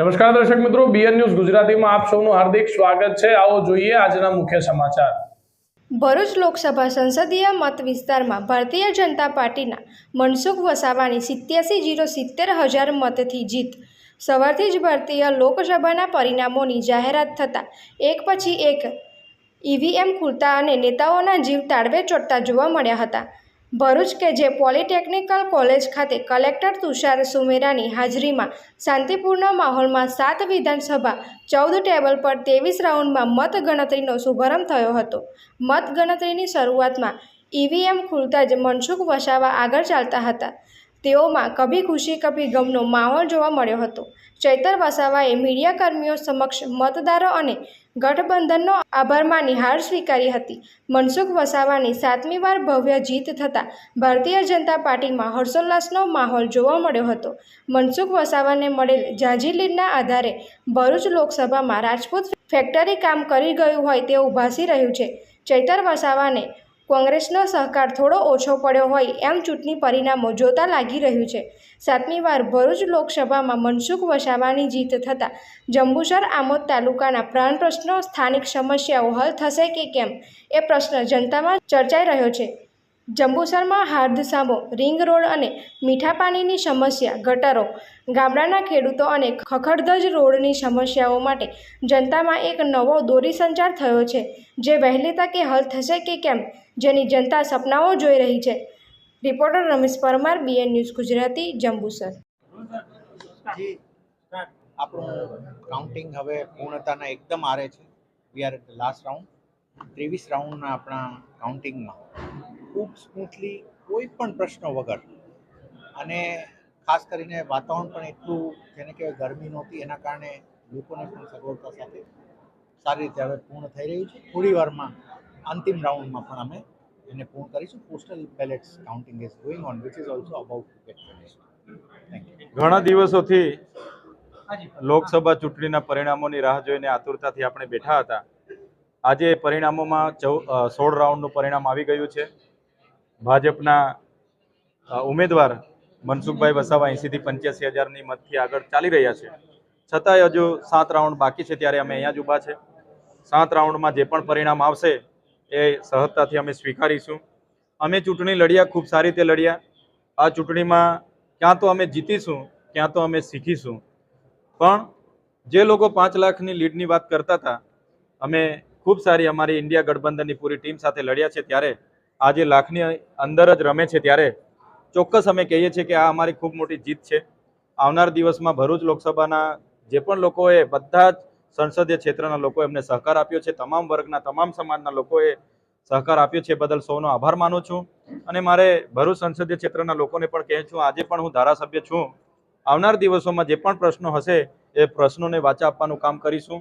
નમસ્કાર દર્શક મિત્રો બીએન ન્યૂઝ ગુજરાતીમાં આપ સૌનું હાર્દિક સ્વાગત છે. આવો જોઈએ આજના મુખ્ય સમાચાર. ભરૂચ લોકસભા સંસદીય મત વિસ્તારમાં ભારતીય જનતા પાર્ટીના મનસુખ વસાવાની સિત્યાસી જીરો સિત્તેર હજાર મતથી જીત. સવારથી જ ભારતીય લોકસભાના પરિણામોની જાહેરાત થતાં એક પછી એક ઈવીએમ ખુલતા અને નેતાઓના જીવ તાળવે ચોટતા જોવા મળ્યા હતા. ભરૂચ કે જે પોલિટેકનિકલ કોલેજ ખાતે કલેક્ટર તુષાર સુમેરાની હાજરીમાં શાંતિપૂર્ણ માહોલમાં સાત વિધાનસભા, ચૌદ ટેબલ પર ત્રેવીસ રાઉન્ડમાં મતગણતરીનો શુભારંભ થયો હતો. મતગણતરીની શરૂઆતમાં ઈવીએમ ખુલતા જ મનસુખ વસાવા આગળ ચાલતા હતા. તેઓમાં કભી ખુશી, કભી ગમનો માહોલ જોવા મળ્યો હતો. ચૈતર વસાવાએ મીડિયાકર્મીઓ સમક્ષ મતદારો અને ગઠબંધનનો આભાર માની હાર સ્વીકારી હતી. મનસુખ વસાવાની સાતમી વાર ભવ્ય જીત થતાં ભારતીય જનતા પાર્ટીમાં હર્ષોલ્લાસનો માહોલ જોવા મળ્યો હતો. મનસુખ વસાવાને મળેલ ઝાંઝી આધારે ભરૂચ લોકસભામાં રાજપૂત ફેક્ટરી કામ કરી ગયું હોય તેવું ભાસી રહ્યું છે. ચૈતર વસાવાને કોંગ્રેસનો સહકાર થોડો ઓછો પડ્યો હોય એમ ચૂંટણી પરિણામો જોતા લાગી રહ્યું છે. સાતમી વાર ભરૂચ લોકસભામાં મનસુખ વસાવાની જીત થતાં જંબુસર આમોદ તાલુકાના પ્રાણ પ્રશ્નો સ્થાનિક સમસ્યાઓ હલ થશે કે કેમ એ પ્રશ્ન જનતામાં ચર્ચાઈ રહ્યો છે. જંબુસરમાં હાર્દસામો રિંગ રોડ અને મીઠા પાણીની સમસ્યા, ગટરો, ગામડાના ખેડૂતો અને ખખડધજ રોડની સમસ્યાઓ માટે જનતામાં એક નવો દોરી સંચાર થયો છે. જે વહેલી તકે હલ થશે કે કેમ, જેની જનતા સપનાઓ જોઈ રહી છે. Reporter Ramesh Parmar, BN news Gujarati, Jambusar. આપણું કાઉન્ટિંગ હવે પૂર્ણતાના એકદમ આરે છે. વી આર લાસ્ટ રાઉન્ડ ત્રેવીસ રાઉન્ડના આપણા કાઉન્ટિંગમાં ખૂબ સ્મૂથલી કોઈ પણ પ્રશ્નો વગર અને ખાસ કરીને વાતાવરણ પણ એટલું જેને કહેવાય ગરમી નહોતી એના કારણે લોકોને પણ સગવડતા સાથે સારી રીતે હવે પૂર્ણ થઈ રહ્યું છે. થોડી વારમાં અંતિમ રાઉન્ડમાં પણ અમે એને પૂર્ણ કરીશું. Postal ballots counting is going on which is also about to get ઘણા દિવસોથી લોકસભા ચૂંટણીના પરિણામોની રાહ જોઈને આતુરતાથી આપણે બેઠા હતા. આજે પરિણામોમાં ચૌ સોળ રાઉન્ડનું પરિણામ આવી ગયું છે. ભાજપના ઉમેદવાર મનસુખભાઈ વસાવા એંસીથી પંચ્યાસી હજારની મતથી આગળ ચાલી રહ્યા છે. છતાંય હજુ સાત રાઉન્ડ બાકી છે ત્યારે અમે અહીંયા જ ઊભા છે. સાત રાઉન્ડમાં જે પણ પરિણામ આવશે એ સહજતાથી અમે સ્વીકારીશું. અમે ચૂંટણી લડ્યા, ખૂબ સારી રીતે લડ્યા. આ ચૂંટણીમાં ક્યાં તો અમે જીતીશું, ક્યાં તો અમે શીખીશું. પણ જે લોકો પાંચ લાખની લીડની વાત કરતા હતા, અમે ખૂબ સારી અમારી ઇન્ડિયા ગઠબંધનની પૂરી ટીમ સાથે લડ્યા છે ત્યારે આજે લાખની અંદર જ રમે છે ત્યારે ચોક્કસ અમે કહીએ છીએ કે આ અમારી ખૂબ મોટી જીત છે. આવનાર દિવસમાં ભરૂચ લોકસભાના જે પણ લોકોએ બધા જ સંસદીય ક્ષેત્રના લોકોએ એમને સહકાર આપ્યો છે, તમામ વર્ગના, તમામ સમાજના લોકોએ સહકાર આપ્યો છે બદલ સૌનો આભાર માનું છું. અને મારે ભરૂચ સંસદીય ક્ષેત્રના લોકોને પણ કહે છું, આજે પણ હું ધારાસભ્ય છું. આવનાર દિવસોમાં જે પણ પ્રશ્નો હશે એ પ્રશ્નોને વાચા આપવાનું કામ કરીશું.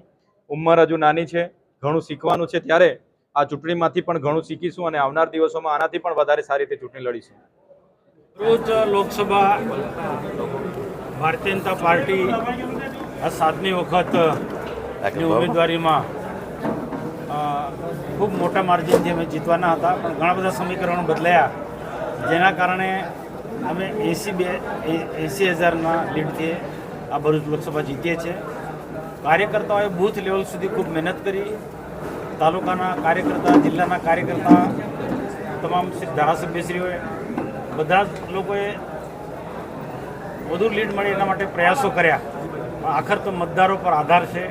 ઉંમર હજુ નાની છે, ઘણું શીખવાનું છે ત્યારે આ ચૂંટણીમાંથી પણ ઘણું શીખીશું અને આવનાર દિવસોમાં આનાથી પણ વધારે સારી રીતે ચૂંટણી લડીશું. રોજ લોકસભા ભારતીય જનતા પાર્ટી આ સાતમી વખત ઉમેદવારીમાં ખૂબ મોટા માર્જિનથી અમે જીતવાના હતા. પણ ઘણા બધા સમીકરણો બદલાયા જેના કારણે અમે એસી બે એંસી હજારના લીડથી આ ભરૂચ લોકસભા જીતીએ છીએ. કાર્યકર્તાઓએ બૂથ લેવલ સુધી ખૂબ મહેનત કરી. તાલુકાના કાર્યકર્તા, જિલ્લાના કાર્યકર્તા, તમામ ધારાસભ્યશ્રીઓએ બધા જ લોકોએ વધુ લીડ મળે એના માટે પ્રયાસો કર્યા. આખર તો મતદારો પર આધાર છે.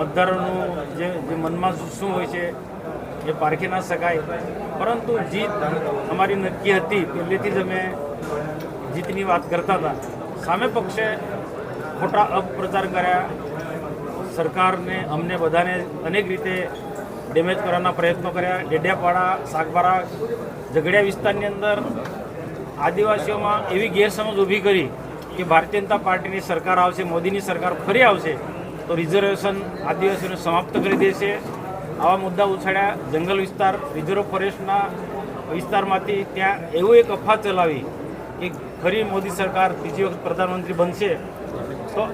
મતદારોનું જે જે મનમાં શું હોય છે એ પારખી ના શકાય. પરંતુ જીત અમારી નક્કી હતી પહેલેથી જ અમે જીતની વાત કરતા હતા. સામે પક્ષે ખોટા અપપ્રચાર કર્યા. સરકારને અમને બધાને અનેક રીતે ડેમેજ કરવાના પ્રયત્નો કર્યા. ડેડિયાપાડા, સાગબારા, ઝઘડિયા વિસ્તારની અંદર આદિવાસીઓમાં એવી ગેરસમજ ઊભી કરી કે ભારતીય જનતા પાર્ટીની સરકાર આવશે, મોદીની સરકાર ફરી આવશે, તો રિઝર્વેશન આદિવાસીઓને સમાપ્ત કરી દેશે. આવા મુદ્દા ઉછાળ્યા. જંગલ વિસ્તાર, રિઝર્વ ફોરેસ્ટના વિસ્તારમાંથી ત્યાં એવું એક અફવા ચલાવી કે ફરી મોદી સરકાર ત્રીજી વખત પ્રધાનમંત્રી બનશે. તો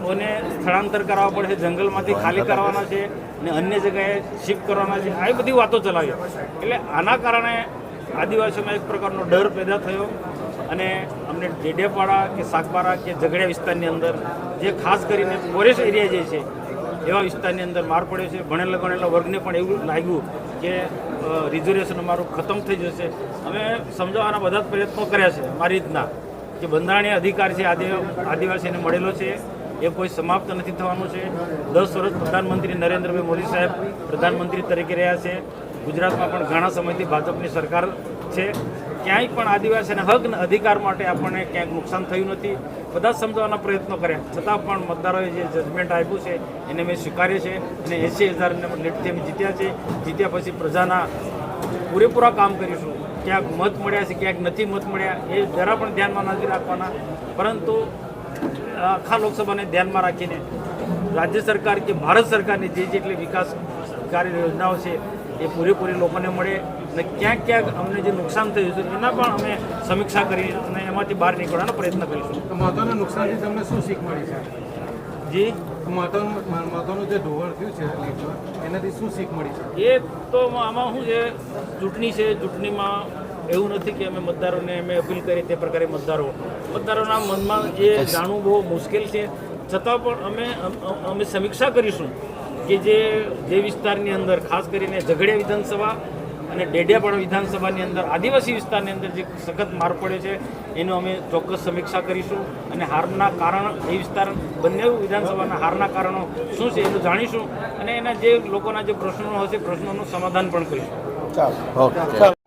આદિવાસીઓને સ્થળાંતર કરાવવા પડશે જંગલમાંથી ખાલી કરવાના છે અને અન્ય જગ્યાએ શિફ્ટ કરવાના છે. આવી બધી વાતો ચલાવી. એટલે આના કારણે આદિવાસીઓમાં એક પ્રકારનો ડર પેદા થયો અને અમને ડેડેપાડા કે સાગબારા કે ઝઘડિયા વિસ્તારની અંદર જે ખાસ કરીને ફોરેસ્ટ એરિયા જે છે એવા વિસ્તારની અંદર માર પડ્યો છે. ભણેલા ગણેલા વર્ગને પણ એવું લાગ્યું કે રિઝર્વેશન અમારું ખતમ થઈ જશે. અમે સમજાવવાના બધા જ પ્રયત્નો કર્યા છે મારી રીતના કે બંધારણીય અધિકાર છે આદિ આદિવાસીને મળેલો છે. એ કોઈ સમાપ્ત નથી થવાનું છે. દસ વર્ષ પ્રધાનમંત્રી નરેન્દ્રભાઈ મોદી સાહેબ પ્રધાનમંત્રી તરીકે રહ્યા છે. ગુજરાતમાં પણ ઘણા સમયથી ભાજપની સરકાર છે. ક્યાંય પણ આદિવાસીના હક અધિકાર માટે આપણને ક્યાંક નુકસાન થયું નથી. બધા સમજાવવાના પ્રયત્નો કર્યા. છતાં પણ મતદારોએ જે જજમેન્ટ આપ્યું છે, એને મેં સ્વીકાર્ય છે અને એંસી હજાર લીટથી અમે જીત્યા છે. જીત્યા પછી પ્રજાના પૂરેપૂરા કામ કરીશું. ક્યાંક મત મળ્યા છે, ક્યાંક નથી મત મળ્યા. એ જરા પણ ધ્યાનમાં નથી રાખવાના. પરંતુ આખા લોકસભાને ધ્યાનમાં રાખીને રાજ્ય સરકાર કે ભારત સરકારની જે જેટલી વિકાસકારી યોજનાઓ છે એ પૂરેપૂરી લોકોને મળે અને ક્યાંક ક્યાંક અમને જે નુકસાન થયું છે એના પણ અમે સમીક્ષા કરી અને એમાંથી બહાર નીકળવાનો પ્રયત્ન કરીશું. તો મહત્વનું નુકસાનથી તમને શું શીખ મળી છે? જી? મહત્વનું મહત્વનું જે ધોવાણ થયું છે એનાથી શું શીખ મળી છે? એ તો આમાં શું છે ચૂંટણી છે ચૂંટણીમાં એવું નથી કે અમે મતદારોને અમે અપીલ કરી તે પ્રકારે મતદારો. મતદારોના મનમાં જે જાણવું બહુ મુશ્કેલ છે. છતાં પણ અમે અમે સમીક્ષા કરીશું કે જે જે વિસ્તારની અંદર ખાસ કરીને ઝઘડિયા વિધાનસભા અને ડેડિયાપાડા વિધાનસભાની અંદર આદિવાસી વિસ્તારની અંદર જે સખત માર પડે છે એનો અમે ચોક્કસ સમીક્ષા કરીશું અને હારના કારણ એ વિસ્તાર બંને વિધાનસભાના હારના કારણો શું છે એનું જાણીશું અને એના જે લોકોના જે પ્રશ્નો હશે પ્રશ્નોનું સમાધાન પણ કરીશું.